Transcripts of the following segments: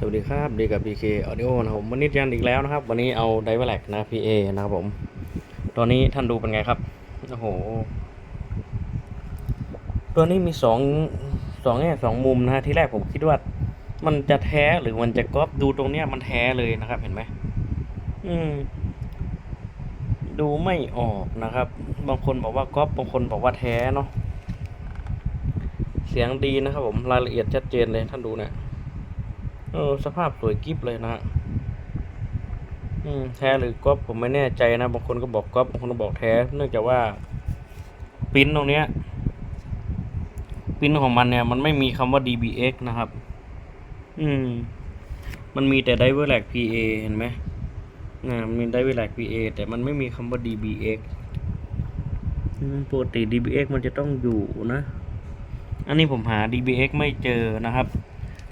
สวัสดีครับดีกับ PK Audio นะครับผมวันนี้ยันอีกแล้วนะครับ วันนี้เอาไดเวลกนะ PA นะครับผม ตัวนี้ท่านดูเป็นไงครับ โอ้โห ตัวนี้มีสองสองแง่สองมุมนะฮะที่แรกผมคิดว่ามันจะแท้หรือมันจะก๊อปดูตรงเนี้ยมันแท้เลยนะครับ เห็นไหมอืม ดูไม่ออกนะครับ บางคนบอกว่าก๊อปบางคนบอกว่าแท้เนาะเสียงดีนะครับผมรายละเอียดชัดเจนเลยท่านดูเนี่ย เออสภาพสวยกิฟเลยนะฮะอืมแท้หรือก๊อปผมไม่แน่ใจนะบางคนก็บอกก๊อปบางคนก็บอกแท้ เนื่องจากว่าปิ้นตรงเนี้ยปิ้นของมันเนี่ย มันไม่มีคำว่า DBX นะครับ อืม มันมีแต่ Diverlag PA เห็นไหมนะมี Diverlag PA แต่มันไม่มีคำว่า DBX ปกติ DBX มันจะต้องอยู่นะ อันนี้ผมหา DBX ไม่เจอนะครับ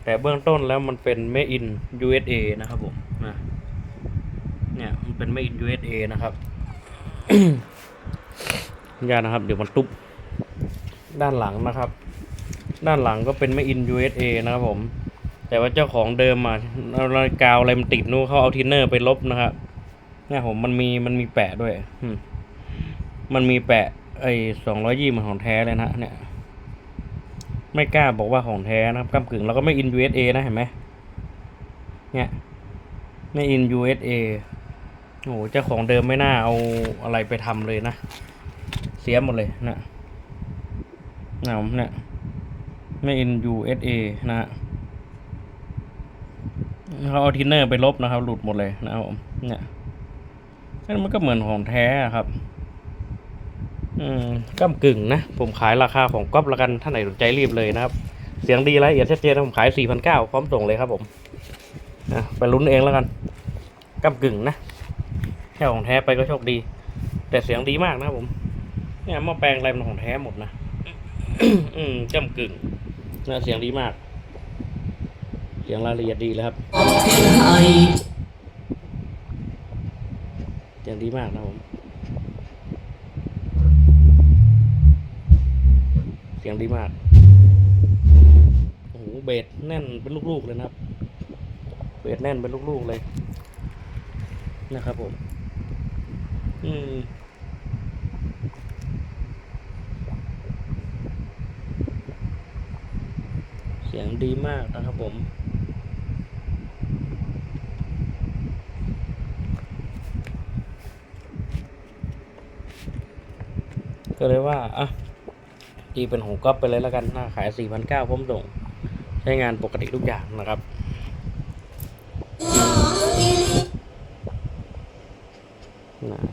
แต่เบื้องต้นแล้วมันเป็น made in USA นะครับผมนะเนี่ยมันเป็น made in USA นะครับยานะครับ เดี๋ยวมันตุบด้านหลังนะครับ ด้านหลังก็เป็น made in USA นะครับผม แต่ว่าเจ้าของเดิมอะเอารอยกาวอะไรมันติดนู่นเขาเอาทินเนอร์ไปลบนะครับเนี่ยผมมันมีมันมีแปะด้วยมมันมีแปะไอ้สองร้อยยี่มันของแท้เลยนะเนี่ย ไม่กล้าบอกว่าของแท้นะครับก้ากึ่งแล้วก็ไม่อิน USA นะเห็นไหมเนี่ยไม่อิน USA โอ้โหเจ้าของเดิมไม่น่าเอาอะไรไปทำเลยนะ เสียหมดเลยนะนะผมเนี่ยไม่อิน USA นะฮะเขาเอาทินเนอร์ไปลบนะครับ หลุดหมดเลยนะครับผมเนี่ยนั่นมันก็เหมือนของแท้อะครับ ก้ากึ่งนะ ผมขายราคาของก๊อปละกันท่านไหนสนใจรีบเลยนะครับ เสียงดีรายละเอียดชัดเจนนะผมขายสี่พันเก้าพร้อมส่งเลยครับผมนะไปลุ้นเองแล้วกันก้ากึ่งนะแค่ของแท้ไปก็โชคดี แต่เสียงดีมากนะครับผมเนี่ยหม้อแปลงอะไรมันของแท้หมดนะอืมก้ากึ่งนะเสียงดีมาก เสียงรายละเอียดดีเลยครับเสียงดีมากนะครับผม สียงดีมาก โอ้โห เบสแน่นเป็นลูกๆเลยนะครับ เบสแน่นเป็นลูกๆเลย นะครับผม อืมเสียงดีมากนะครับผม ก็เลยว่า อะ ตีเป็นของก๊อปไปเลยแล้วกันนะขายสี่พันเก้าพร้อมส่ง ใช้งานปกติทุกอย่างนะครับ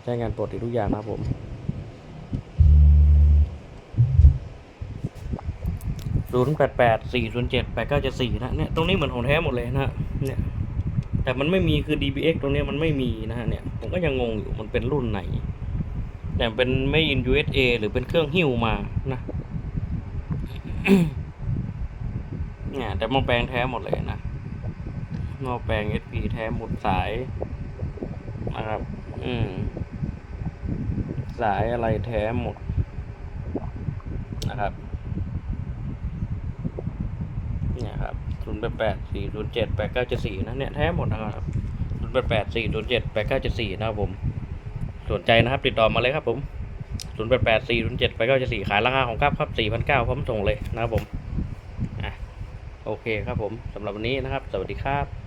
ใช้งานปกติทุกอย่างนะครับผมศูนย์แปดแปดสี่ศูนย์เจ็ดแปดเก้าเจ็ดสี่นะเนี่ยตรงนี้เหมือนของแท้หมดเลยนะเนี่ยแต่มันไม่มีคือ DBX ตรงนี้มันไม่มีนะฮะเนี่ยผมก็ยังงงอยู่มันเป็นรุ่นไหน แต่เป็นไม่ in USA หรือเป็นเครื่องหิ้วมานะ เนี่ย แต่หม้อแปลงแท้หมดเลยนะหม้อแปลง SP แท้หมดสายนะครับ อืม สายอะไรแท้หมดนะครับ เนี่ยครับศูนย์แปดแปดสี่ศูนย์เจ็ดแปดเก้าเจ็ดสี่นะเนี่ยแท้หมดนะครับศูนย์แปดแปดสี่ศูนย์เจ็ดแปดเก้าเจ็ดสี่นะครับผม สนใจนะครับ ติดต่อมาเลยครับผม ศูนย์แปดแปดสี่ศูนย์เจ็ดไปเก้าเจ็ดสี่ขายราคาของกราฟครับสี่พันเก้าพร้อมส่งเลยนะครับผม อะ โอเคครับผมสำหรับวันนี้นะครับ สวัสดีครับ